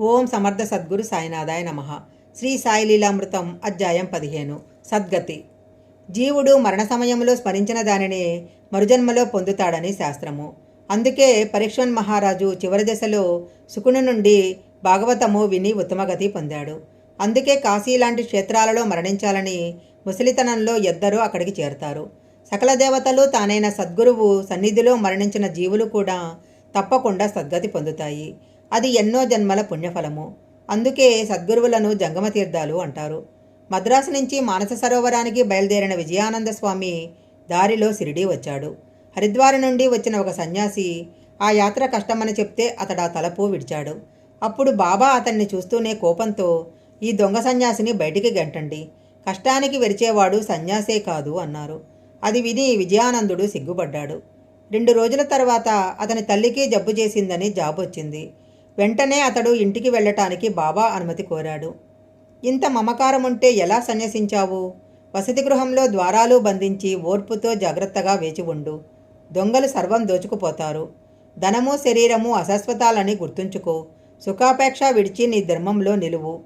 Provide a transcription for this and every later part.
ఓం సమర్థ సద్గురు సాయినాథాయ నమ. శ్రీ సాయి లీలామృతం అధ్యాయం పదిహేను. సద్గతి. జీవుడు మరణ సమయంలో స్మరించిన దానిని మరుజన్మలో పొందుతాడని శాస్త్రము. అందుకే పరీక్షణ్ మహారాజు చివరి దశలో సుకుని నుండి భాగవతము విని ఉత్తమగతి పొందాడు. అందుకే కాశీ లాంటి క్షేత్రాలలో మరణించాలని ముసలితనంలో ఇద్దరూ అక్కడికి చేరతారు. సకల దేవతలు తానైన సద్గురువు సన్నిధిలో మరణించిన జీవులు కూడా తప్పకుండా సద్గతి పొందుతాయి. అది ఎన్నో జన్మల పుణ్యఫలము. అందుకే సద్గురువులను జంగమ తీర్థాలు అంటారు. మద్రాసు నుంచి మానస సరోవరానికి బయలుదేరిన విజయానంద స్వామి దారిలో షిరిడీ వచ్చాడు. హరిద్వార నుండి వచ్చిన ఒక సన్యాసి ఆ యాత్ర కష్టమని చెప్తే అతడు ఆ తలపు విడిచాడు. అప్పుడు బాబా అతన్ని చూస్తూనే కోపంతో ఈ దొంగ సన్యాసిని బయటికి గంటండి. కష్టానికి వెరిచేవాడు సన్యాసే కాదు అన్నారు. అది విని విజయానందుడు సిగ్గుపడ్డాడు. రెండు రోజుల తర్వాత అతని తల్లికి జబ్బు చేసిందని జాబ్ వచ్చింది వెంటనే అతడు ఇంటికి వెళ్ళటానికి బాబా అనుమతి కోరాడు. ఇంత మమకారం ఉంటే ఎలా సన్యసించావు? వసతి గృహంలో ద్వారాలు బంధించి ఓర్పుతో జాగ్రత్తగా వేచి ఉండు. దొంగలు సర్వం దోచుకుపోతారు. ధనము శరీరము అశాశ్వతాలని గుర్తుంచుకో. సుఖాపేక్ష విడిచి నీ ధర్మంలో నిలువు.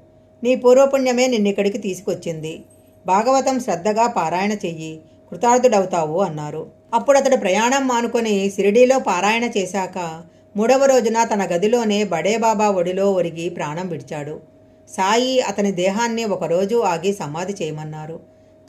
నీ పూర్వపుణ్యమే నిన్నిక్కడికి తీసుకొచ్చింది. భాగవతం శ్రద్ధగా పారాయణ చెయ్యి. కృతార్థుడవుతావు అన్నారు. అప్పుడు అతడు ప్రయాణం మానుకొని సిరిడీలో పారాయణ చేశాక మూడవ రోజున తన గదిలోనే బడేబాబా ఒడిలో ఒరిగి ప్రాణం విడిచాడు. సాయి అతని దేహాన్ని ఒకరోజు ఆగి సమాధి చేయమన్నారు.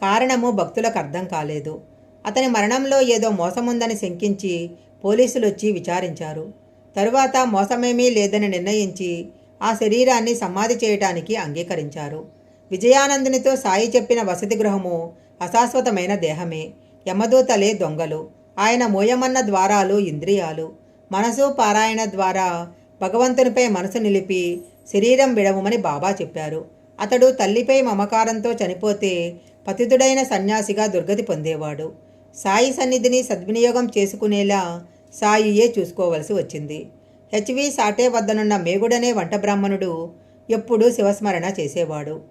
కారణము భక్తులకు అర్థం కాలేదు. అతని మరణంలో ఏదో మోసముందని శంకించి పోలీసులు వచ్చి విచారించారు. తరువాత మోసమేమీ లేదని నిర్ణయించి ఆ శరీరాన్ని సమాధి చేయటానికి అంగీకరించారు. విజయానందునితో సాయి చెప్పిన వసతి గృహము అశాశ్వతమైన దేహమే. యమదూతలే దొంగలు. ఆయన మోయమన్న ద్వారాలు ఇంద్రియాలు. మనసు పారాయణ ద్వారా భగవంతునిపై మనసు నిలిపి శరీరం విడవమని బాబా చెప్పారు. అతడు తల్లిపై మమకారంతో చనిపోతే పతితుడైన సన్యాసిగా దుర్గతి పొందేవాడు. సాయి సన్నిధిని సద్వినియోగం చేసుకునేలా సాయియే చూసుకోవలసి వచ్చింది. హెచ్వి సాటే వద్దనున్న మేగుడనే వంట బ్రాహ్మణుడు ఎప్పుడూ శివస్మరణ చేసేవాడు.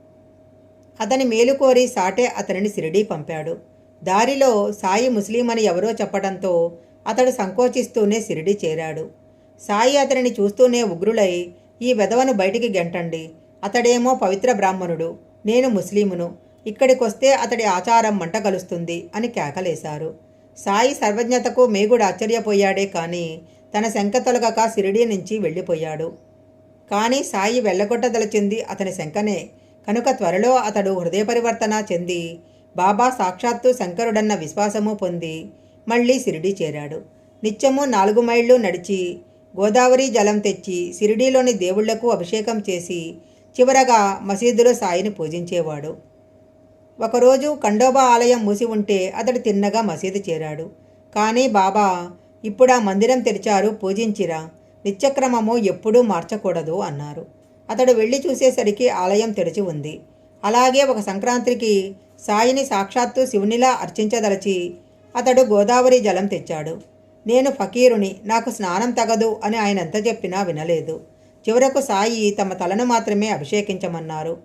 అతని మేలు కోరి సాటే అతనిని సిరిడీ పంపాడు. దారిలో సాయి ముస్లిం అని ఎవరో చెప్పడంతో అతడు సంకోచిస్తూనే సిరిడి చేరాడు. సాయి అతనిని చూస్తూనే ఉగ్రులై ఈ వెధవను బయటికి గెంటండి. అతడేమో పవిత్ర బ్రాహ్మణుడు నేను ముస్లిమును ఇక్కడికొస్తే అతడి ఆచారం మంట కలుస్తుంది అని కేకలేశారు. సాయి సర్వజ్ఞతకు మేగుడు ఆశ్చర్యపోయాడే కానీ తన శంక తొలగక సిరిడి నుంచి వెళ్ళిపోయాడు. కానీ సాయి వెళ్ళగొట్టదలచింది అతని శంకనే కనుక త్వరలో అతడు హృదయ పరివర్తన చెంది బాబా సాక్షాత్తు శంకరుడన్న విశ్వాసము పొంది మళ్ళీ సిరిడి చేరాడు. నిత్యము నాలుగు మైళ్ళు నడిచి గోదావరి జలం తెచ్చి సిరిడీలోని దేవుళ్ళకు అభిషేకం చేసి చివరగా మసీదులో సాయిని పూజించేవాడు. ఒకరోజు ఖండోబా ఆలయం మూసి ఉంటే అతడు తిన్నగా మసీదు చేరాడు. కానీ బాబా ఇప్పుడు ఆ మందిరం తెరిచారు పూజించిరా నిత్యక్రమము ఎప్పుడూ మార్చకూడదు అన్నారు. అతడు వెళ్ళి చూసేసరికి ఆలయం తెరిచి ఉంది. అలాగే ఒక సంక్రాంతికి సాయిని సాక్షాత్తు శివునిలా అర్చించదలచి అతడు గోదావరి జలం తెచ్చాడు. నేను ఫకీరుని నాకు స్నానం తగదు అని ఆయన ఎంత చెప్పినా వినలేదు. చివరకు సాయి తమ తలను మాత్రమే అభిషేకించమన్నారు.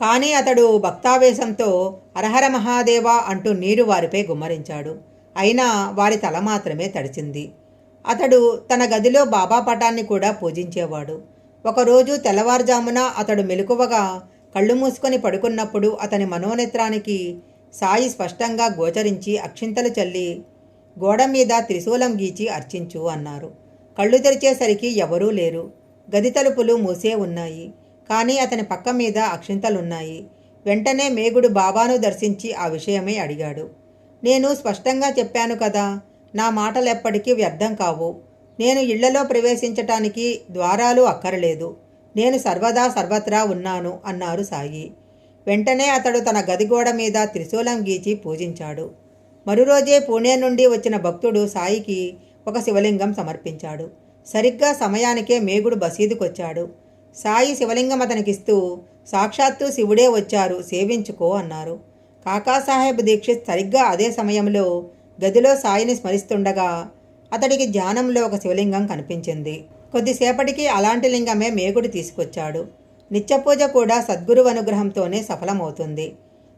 కానీ అతడు భక్తావేశంతో అరహర మహాదేవ అంటూ నీరు వారిపై గుమ్మరించాడు. అయినా వారి తల మాత్రమే తడిచింది. అతడు తన గదిలో బాబా పటాన్ని కూడా పూజించేవాడు. ఒకరోజు తెల్లవారుజామున అతడు మెలకువగా కళ్ళు మూసుకొని పడుకున్నప్పుడు అతని మనోనేత్రానికి సాయి స్పష్టంగా గోచరించి అక్షింతలు చల్లి గోడ మీద త్రిశూలం గీచి అర్చించు అన్నారు. కళ్ళు తెరిచేసరికి ఎవరూ లేరు. గది తలుపులు మూసే ఉన్నాయి. కానీ అతని పక్క మీద అక్షింతలున్నాయి. వెంటనే మేగుడు బాబాను దర్శించి ఆ విషయమే అడిగాడు. నేను స్పష్టంగా చెప్పాను కదా నా మాటలెప్పటికీ వ్యర్థం కావు. నేను ఇళ్ళలో ప్రవేశించటానికి ద్వారాలు అక్కరలేదు. నేను సర్వదా సర్వత్రా ఉన్నాను అన్నారు సాయి. వెంటనే అతడు తన గదిగోడ మీద త్రిశూలం గీచి పూజించాడు. మరురోజే పూణే నుండి వచ్చిన భక్తుడు సాయికి ఒక శివలింగం సమర్పించాడు. సరిగ్గా సమయానికే మేగుడు బసీదుకొచ్చాడు. సాయి శివలింగం అతనికిస్తూ సాక్షాత్తు శివుడే వచ్చారు సేవించుకో అన్నారు. కాకాసాహెబ్ దీక్షిత్ సరిగ్గా అదే సమయంలో గదిలో సాయిని స్మరిస్తుండగా అతడికి ధ్యానంలో ఒక శివలింగం కనిపించింది. కొద్దిసేపటికి అలాంటి లింగమే మేగుడు తీసుకొచ్చాడు. నిత్యపూజ కూడా సద్గురు అనుగ్రహంతోనే సఫలమవుతుంది.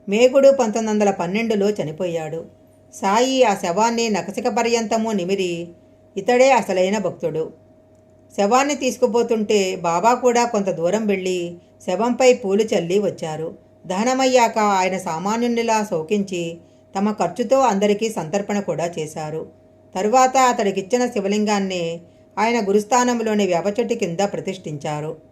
మేగుడు పంతొమ్మిది వందల పన్నెండులో చనిపోయాడు. సాయి ఆ శవాన్ని నకసిక పర్యంతము నిమిరి ఇతడే అసలైన భక్తుడు. శవాన్ని తీసుకుపోతుంటే బాబా కూడా కొంత దూరం వెళ్ళి శవంపై పూలు చల్లి వచ్చారు. దహనమయ్యాక ఆయన సామాన్యునిలా శోకించి తమ ఖర్చుతో అందరికీ సంతర్పణ కూడా చేశారు. తరువాత అతడికిచ్చిన శివలింగాన్ని ఆయన గురుస్థానంలోని వేప చెట్టు కింద ప్రతిష్ఠించారు.